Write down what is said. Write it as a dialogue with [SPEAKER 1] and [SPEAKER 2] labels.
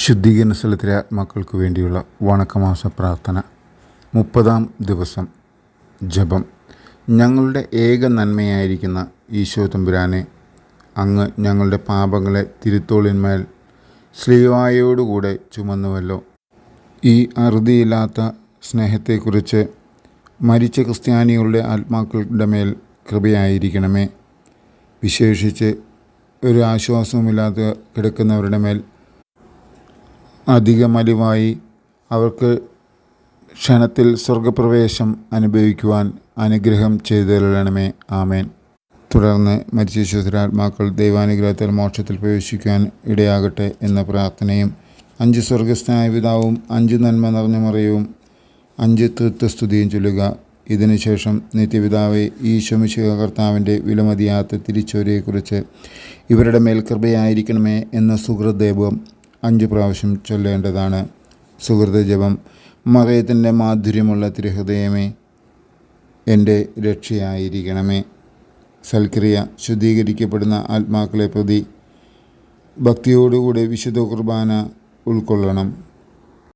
[SPEAKER 1] ശുദ്ധീകരണ സ്ഥലത്തിലെ ആത്മാക്കൾക്ക് വേണ്ടിയുള്ള വണക്കമാസ പ്രാർത്ഥന. മുപ്പതാം ദിവസം ജപം. ഞങ്ങളുടെ ഏക നന്മയായിരിക്കുന്ന ഈശോ തമ്പുരാനെ അങ്ങ് ഞങ്ങളുടെ പാപങ്ങളെ തിരുത്തോളിന്മേൽ ശ്രീവായോടുകൂടെ ചുമന്നുവല്ലോ. ഈ അറുതിയില്ലാത്ത സ്നേഹത്തെക്കുറിച്ച് മരിച്ച ക്രിസ്ത്യാനികളുടെ ആത്മാക്കളുടെ മേൽ കൃപയായിരിക്കണമേ. വിശേഷിച്ച് ഒരു ആശ്വാസവുമില്ലാതെ കിടക്കുന്നവരുടെ മേൽ അധികമലിവായി അവർക്ക് ക്ഷണത്തിൽ സ്വർഗപ്രവേശം അനുഭവിക്കുവാൻ അനുഗ്രഹം ചെയ്തുതരണമേ ആമേൻ. തുടർന്ന് മരിച്ച ശുദ്ധരാത്മാക്കൾ ദൈവാനുഗ്രഹത്തിൽ മോക്ഷത്തിൽ പ്രവേശിക്കാൻ ഇടയാകട്ടെ എന്ന പ്രാർത്ഥനയും അഞ്ച് സ്വർഗസ്ഥനായ പിതാവും അഞ്ച് നന്മ നിറഞ്ഞ മറിയവും അഞ്ച് തൃത്വസ്തുതിയും ചൊല്ലുക. ഇതിനുശേഷം നിത്യപിതാവെ ഈ ശമിശിക കർത്താവിന്റെ വിലമതിയാത്ത തിരിച്ചുവരെയെക്കുറിച്ച് ഇവരുടെ മേൽ കൃപയായിരിക്കണമേ എന്ന സുഹൃദേവം അഞ്ച് പ്രാവശ്യം ചൊല്ലേണ്ടതാണ്. സുഹൃത ജപം. മറയത്തിന്റെ മാധുര്യമുള്ള തിരുഹൃദയമേ എന്റെ രക്ഷയായിരിക്കണമേ. സൽക്രിയ ശുദ്ധീകരിക്കപ്പെടുന്ന ആത്മാക്കളെ പ്രതി ഭക്തിയോടുകൂടെ വിശുദ്ധ കുർബാന ഉൾക്കൊള്ളണം.